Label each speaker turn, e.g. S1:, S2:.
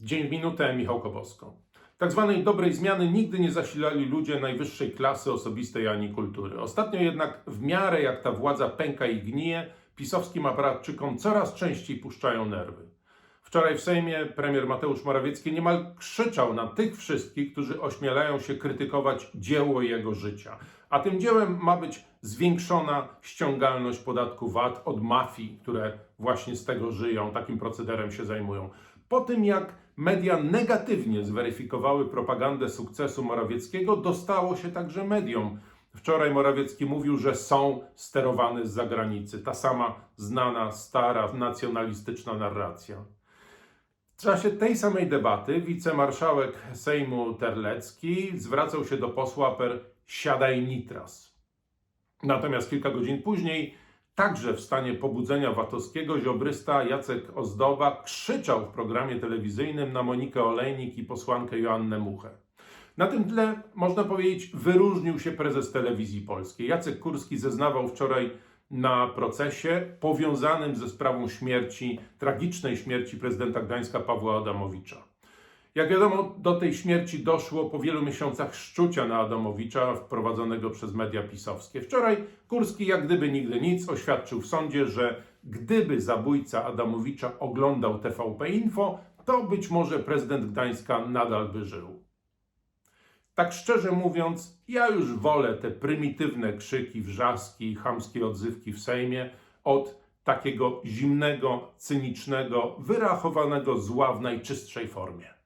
S1: Dzień minutę, Michał Kobosko. Tak zwanej dobrej zmiany nigdy nie zasilali ludzie najwyższej klasy osobistej ani kultury. Ostatnio jednak w miarę jak ta władza pęka i gnije, pisowskim aparatczykom coraz częściej puszczają nerwy. Wczoraj w Sejmie premier Mateusz Morawiecki niemal krzyczał na tych wszystkich, którzy ośmielają się krytykować dzieło jego życia. A tym dziełem ma być zwiększona ściągalność podatku VAT od mafii, które właśnie z tego żyją, takim procederem się zajmują. Po tym jak media negatywnie zweryfikowały propagandę sukcesu Morawieckiego, dostało się także mediom. Wczoraj Morawiecki mówił, że są sterowane z zagranicy. Ta sama znana, stara, nacjonalistyczna narracja. W czasie tej samej debaty wicemarszałek Sejmu Terlecki zwracał się do posła per siadaj nitras. Natomiast kilka godzin później, także w stanie pobudzenia VAT-owskiego, ziobrysta Jacek Ozdoba krzyczał w programie telewizyjnym na Monikę Olejnik i posłankę Joannę Muchę. Na tym tle, można powiedzieć, wyróżnił się prezes telewizji polskiej. Jacek Kurski zeznawał wczoraj na procesie powiązanym ze sprawą śmierci, tragicznej śmierci prezydenta Gdańska Pawła Adamowicza. Jak wiadomo, do tej śmierci doszło po wielu miesiącach szczucia na Adamowicza wprowadzonego przez media pisowskie. Wczoraj Kurski, jak gdyby nigdy nic, oświadczył w sądzie, że gdyby zabójca Adamowicza oglądał TVP Info, to być może prezydent Gdańska nadal by żył. Tak szczerze mówiąc, ja już wolę te prymitywne krzyki, wrzaski, chamskie odzywki w Sejmie od takiego zimnego, cynicznego, wyrachowanego zła w najczystszej formie.